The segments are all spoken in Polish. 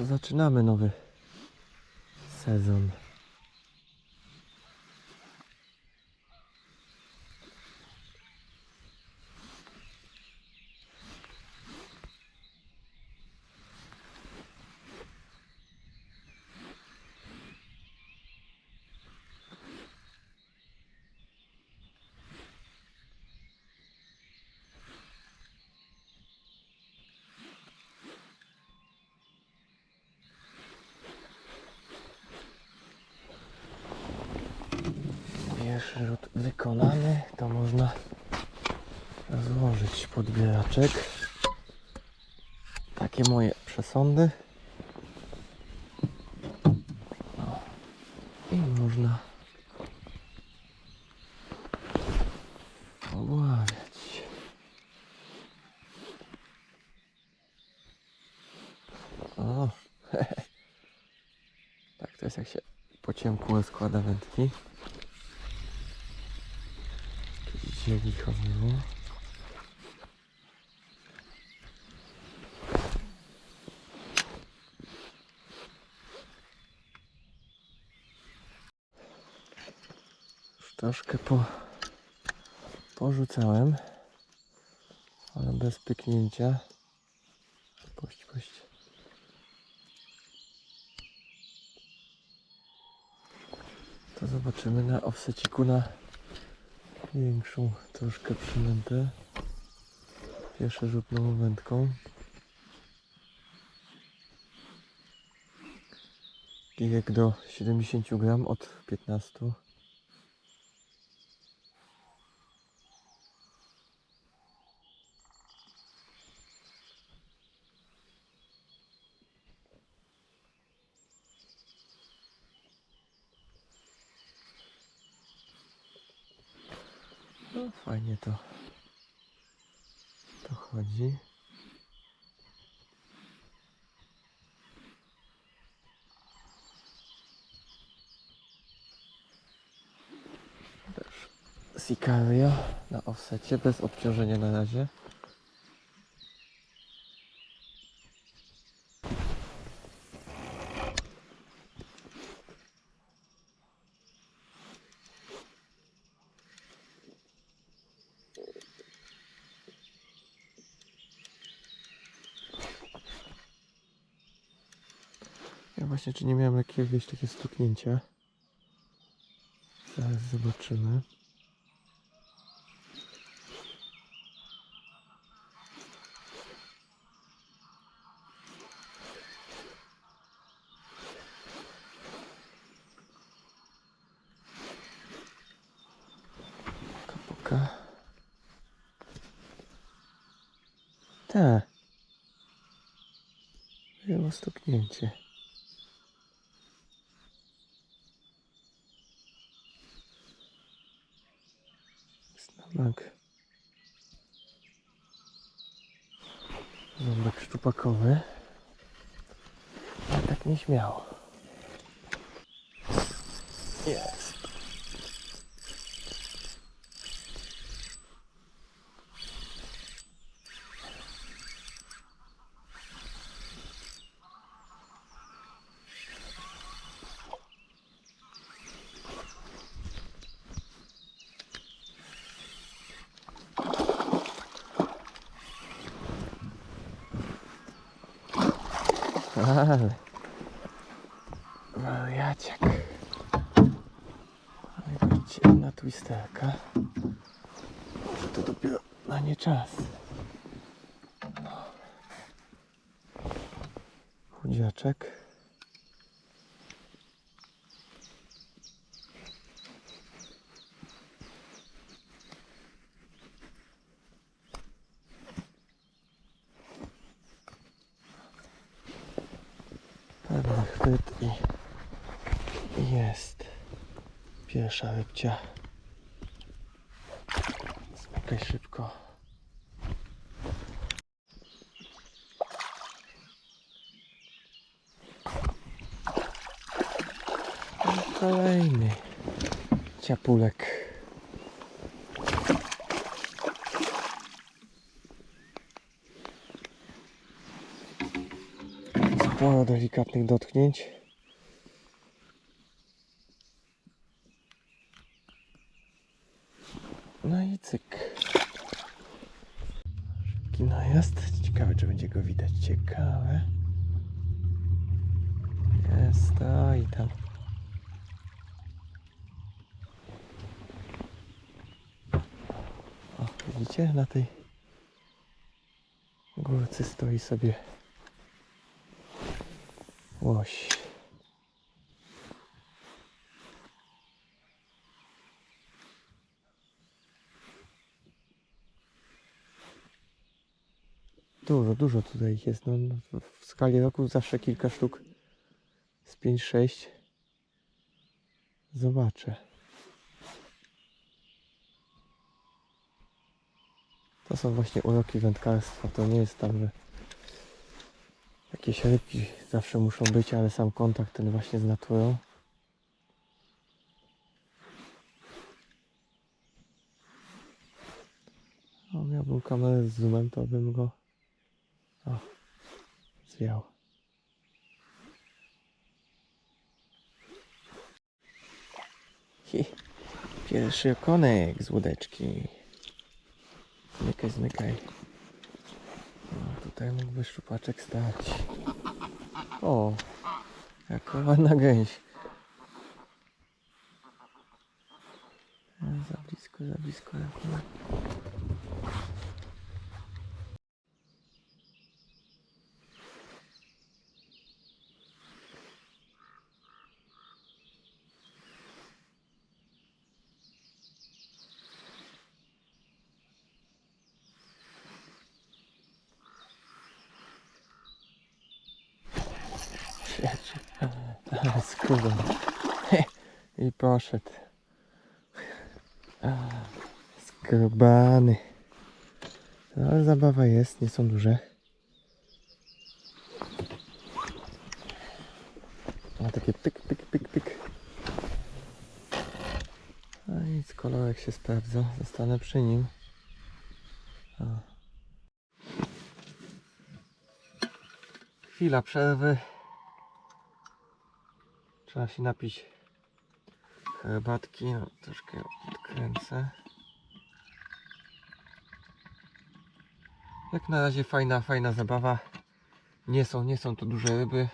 to zaczynamy nowy sezon. Pierwszy rzut wykonany, to można złożyć podbieraczek. Takie moje przesądy. O. I można obławiać. O, tak to jest jak się po ciemku składa wędki. Zieli chowało. Już troszkę po, porzucałem, ale bez pyknięcia. Puść, puść. To zobaczymy na offseciku na większą troszkę przynętę. Pierwszy rzut nową wędką. Kijek do 70 gram od 15. No fajnie to to chodzi. Też Sicario na offsecie bez obciążenia na razie. Właśnie czy nie miałem jakiegoś takie stuknięcia. Zaraz zobaczymy. Puka, puka. Tak. Było stuknięcie. Znamek. Ząbek szczupakowy. Ale tak nieśmiało. Jest. Ale. Wariaciak. Ale widzicie, na twisterka. Może to dopiero na nie czas. No. Chudziaczek. Pewny chwyt i, i jest pierwsza rybcia. Smykaj szybko. I kolejny ciapulek. sporo delikatnych dotknięć. No i cyk. Szybki najazd. Ciekawe, czy będzie go widać. Ciekawe. Jest, to i tam. O, widzicie? Na tej górce stoi sobie łoś. Dużo, dużo tutaj ich jest. No, w- skali roku zawsze kilka sztuk z 5-6. Zobaczę. To są właśnie uroki wędkarstwa. To nie jest tam, że jakieś rybki zawsze muszą być, ale sam kontakt ten właśnie z naturą. Miałbym kamerę z zoomem, to bym go o, zwiał. Hi, pierwszy okonek z łódeczki. Zmykaj, zmykaj. No, tutaj mógłby szczupaczek stać. O, jaka ładna gęś. Za blisko, za blisko. akurat. I poszedł. Skrobany. No, ale zabawa jest, nie są duże. A takie pyk, pyk, pyk, pyk. No nic, kolorek się sprawdza. Zostanę przy nim. O. Chwila przerwy. Trzeba się napić herbatki. No, troszkę odkręcę. Jak na razie fajna, fajna zabawa. Nie są, nie są to duże ryby.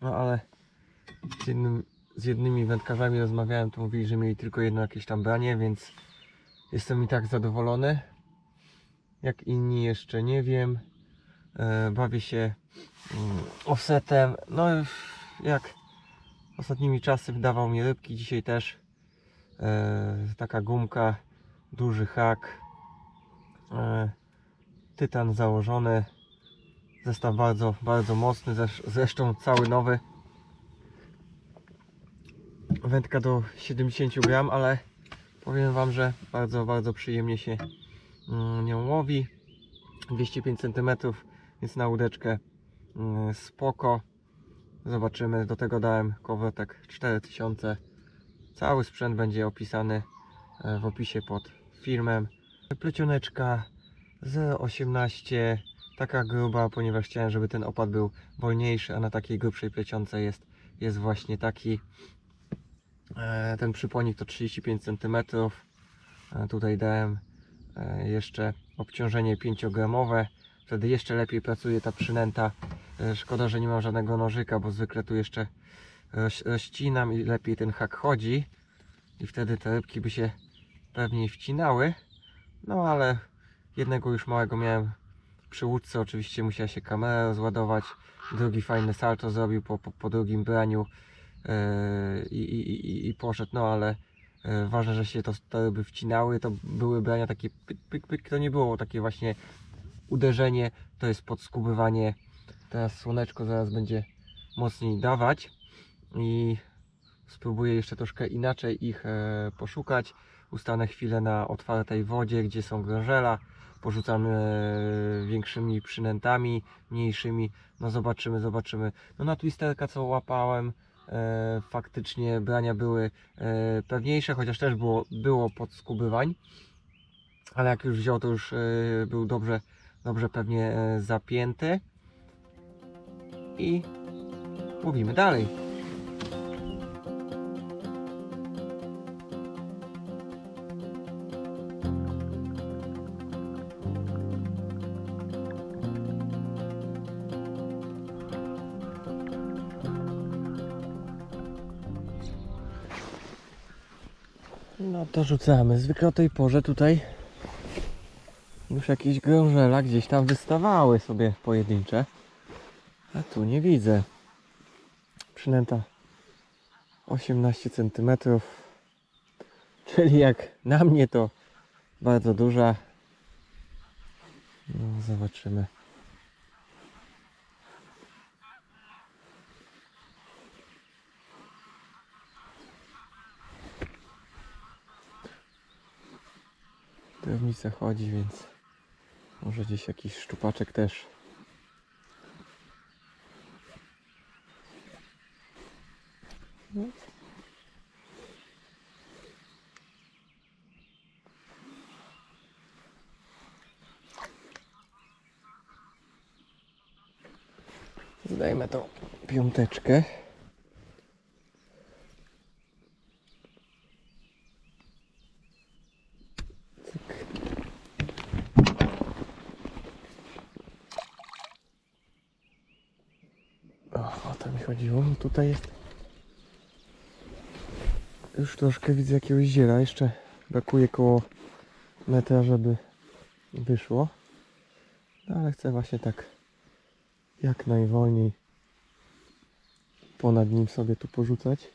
No ale z, jednym, z jednymi wędkarzami rozmawiałem, to mówili, że mieli tylko jedno jakieś tam branie, więc jestem i tak zadowolony. Jak inni jeszcze nie wiem. E, bawię się mm, offsetem. No jak ostatnimi czasy wydawał mi rybki, dzisiaj też e, taka gumka, duży hak, e, tytan założony, zestaw bardzo, bardzo mocny, zresz- zresztą cały nowy. Wędka do 70 gram, ale powiem Wam, że bardzo, bardzo przyjemnie się mm, nią łowi. 205 cm, więc na łódeczkę mm, spoko. Zobaczymy, do tego dałem kowotek 4000. Cały sprzęt będzie opisany e, w opisie pod filmem. Plecioneczka 0,18, taka gruba, ponieważ chciałem, żeby ten opad był wolniejszy, a na takiej grubszej plecionce jest, jest właśnie taki. E, Ten przyponik to 35 cm. E, Tutaj dałem jeszcze obciążenie 5-gramowe. Wtedy jeszcze lepiej pracuje ta przynęta. E, Szkoda, że nie mam żadnego nożyka, bo zwykle tu jeszcze roś- rozcinam i lepiej ten hak chodzi. I wtedy te rybki by się pewniej wcinały. No ale jednego już małego miałem przy łódce. Oczywiście musiała się kamera rozładować. Drugi fajny salto zrobił po, po, po drugim braniu. e, i, i, i, i poszedł. No ale e, ważne, że się to, te ryby wcinały. To były brania takie pyk, pyk, pyk. To nie było takie właśnie uderzenie. To jest podskubywanie. Teraz słoneczko zaraz będzie mocniej dawać. I spróbuję jeszcze troszkę inaczej ich e, poszukać. Ustanę chwilę na otwartej wodzie, gdzie są grążela. Porzucam e, większymi przynętami, mniejszymi. No zobaczymy, zobaczymy. No na twisterka co łapałem, e, faktycznie brania były pewniejsze, chociaż też było, było podskubywań. Ale jak już wziął, to już był dobrze, dobrze pewnie e, zapięty. i łowimy dalej. No to rzucamy. Zwykle o tej porze tutaj już jakieś grążela gdzieś tam wystawały sobie pojedyncze. A tu nie widzę. Przynęta 18 cm. Czyli jak na mnie to bardzo duża. No zobaczymy. Drewnica chodzi, więc może gdzieś jakiś szczupaczek też. No. Zdajmy tą piąteczkę. Cyk. O, o to mi chodziło. No Tutaj jest. Już troszkę widzę jakiegoś ziela. Jeszcze brakuje koło metra, żeby wyszło. No ale chcę właśnie tak jak najwolniej ponad nim sobie tu porzucać.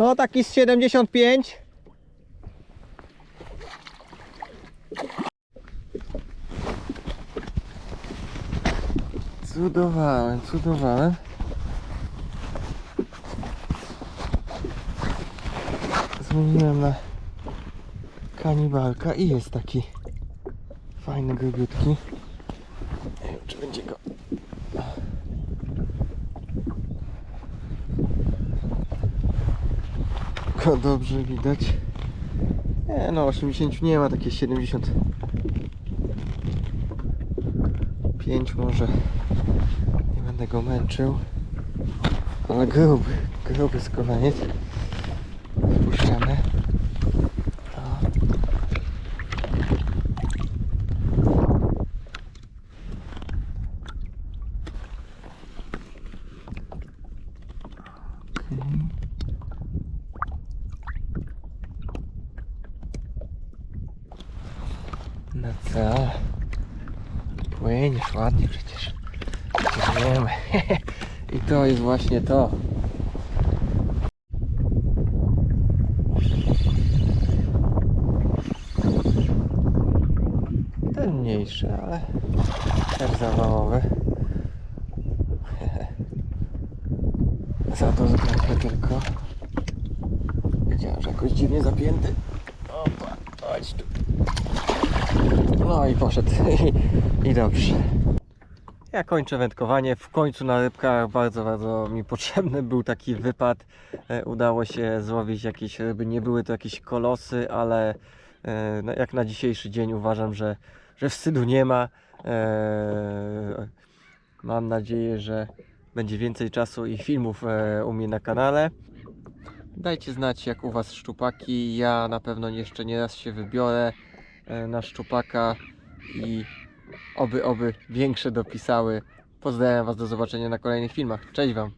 No taki z 75. Cudowałem, cudowałem. Zmieniłem na kanibalka i jest taki fajny, grubiutki. Nie wiem, czy będzie go go dobrze widać. Nie no, 80 nie ma, takie 75 może. Nie będę go męczył. Ale gruby, gruby skowaniec. Wpuszczamy. O. Płyniesz ładnie przecież. Wiemy. I to jest właśnie to. Ten mniejszy, ale też zawałowy. Za to zgrabę tylko. Wiedziałem, że jakoś dziwnie zapięty. Chodź tu. No i poszedł. I, dobrze. Ja kończę wędkowanie. W końcu na rybkach bardzo, bardzo mi potrzebny był taki wypad. E, udało się złowić jakieś ryby. Nie były to jakieś kolosy, ale e, no, jak na dzisiejszy dzień uważam, że, że wstydu nie ma. E, mam nadzieję, że będzie więcej czasu i filmów u mnie na kanale. Dajcie znać jak u Was szczupaki. Ja na pewno jeszcze nie raz się wybiorę e, na szczupaka i oby, oby większe dopisały. Pozdrawiam Was do zobaczenia na kolejnych filmach. Cześć Wam!